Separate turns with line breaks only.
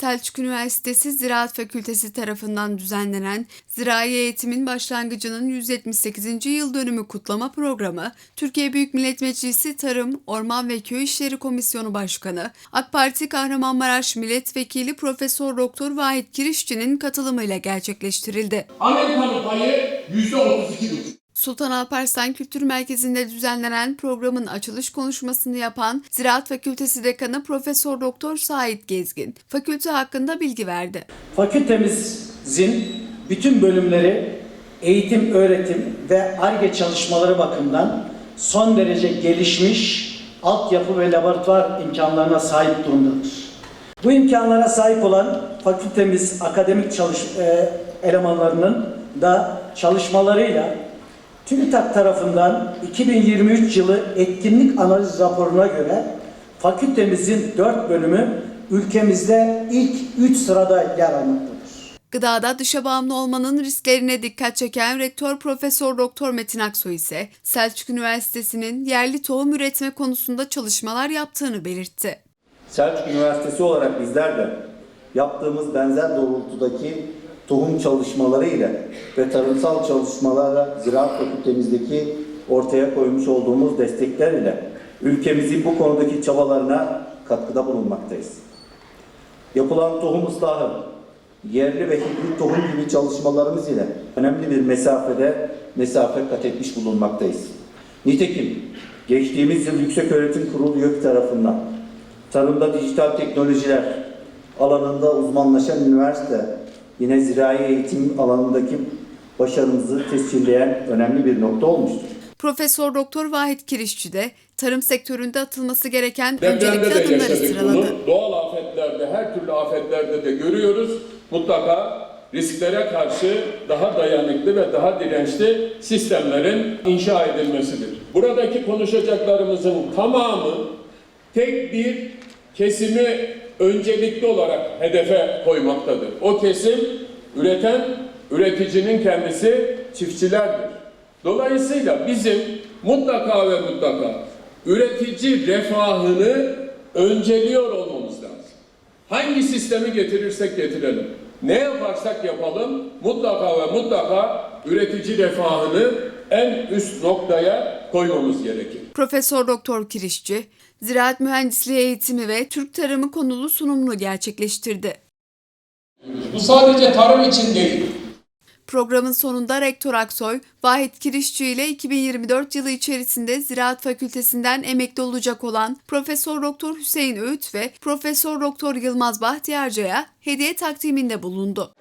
Selçuk Üniversitesi Ziraat Fakültesi tarafından düzenlenen Zirai Eğitimin Başlangıcının 178. yıl dönümü kutlama programı, Türkiye Büyük Millet Meclisi Tarım, Orman ve Köy İşleri Komisyonu Başkanı, AK Parti Kahramanmaraş Milletvekili Profesör Doktor Vahit Kirişçi'nin katılımıyla gerçekleştirildi.
Amerika'nın payı yüzde otuz iki buçuk.
Sultan Alparslan Kültür Merkezi'nde düzenlenen programın açılış konuşmasını yapan Ziraat Fakültesi Dekanı Profesör Doktor Sait Gezgin, fakülte hakkında bilgi verdi.
Fakültemizin bütün bölümleri eğitim, öğretim ve ARGE çalışmaları bakımından son derece gelişmiş altyapı ve laboratuvar imkanlarına sahip durumdadır. Bu imkanlara sahip olan fakültemiz akademik çalış e, elemanlarının da çalışmalarıyla TÜBİTAK tarafından 2023 yılı etkinlik analiz raporuna göre fakültemizin 4 bölümü ülkemizde ilk 3 sırada yer almaktadır.
Gıdada dışa bağımlı olmanın risklerine dikkat çeken Rektör Profesör Doktor Metin Aksoy ise Selçuk Üniversitesi'nin yerli tohum üretme konusunda çalışmalar yaptığını belirtti.
Selçuk Üniversitesi olarak bizler de yaptığımız benzer doğrultudaki tohum çalışmaları ile ve tarımsal çalışmalarla Ziraat Fakültemizdeki ortaya koymuş olduğumuz destekler ile ülkemizin bu konudaki çabalarına katkıda bulunmaktayız. Yapılan tohum ıslahı, yerli ve hibrit tohum gibi çalışmalarımız ile önemli bir mesafede mesafe kat etmiş bulunmaktayız. Nitekim geçtiğimiz yıl Yükseköğretim Kurulu YÖK tarafından tarımda dijital teknolojiler alanında uzmanlaşan üniversite yine zirai eğitim alanındaki başarımızı tescilleyen önemli bir nokta olmuştur.
Profesör Doktor Vahit Kirişçi de tarım sektöründe atılması gereken
Depremde
öncelikli
de
adımları
yaşadık
sıraladı.
bunu. Doğal afetlerde, her türlü afetlerde de görüyoruz. Mutlaka risklere karşı daha dayanıklı ve daha dirençli sistemlerin inşa edilmesidir. Buradaki konuşacaklarımızın tamamı tek bir kesimi öncelikli olarak hedefe koymaktadır. O kesim üreten, üreticinin kendisi çiftçilerdir. Dolayısıyla bizim mutlaka ve mutlaka üretici refahını önceliyor olmamız lazım. Hangi sistemi getirirsek getirelim, ne yaparsak yapalım mutlaka ve mutlaka üretici refahını en üst noktaya koymamız gerekir.
Profesör Doktor Kirişçi, ziraat mühendisliği eğitimi ve Türk tarımı konulu sunumunu gerçekleştirdi.
Bu sadece tarım için değil.
Programın sonunda Rektör Aksoy, Vahit Kirişçi ile 2024 yılı içerisinde Ziraat Fakültesinden emekli olacak olan Profesör Doktor Hüseyin Öğüt ve Profesör Doktor Yılmaz Bahtiyarca'ya hediye takdiminde bulundu.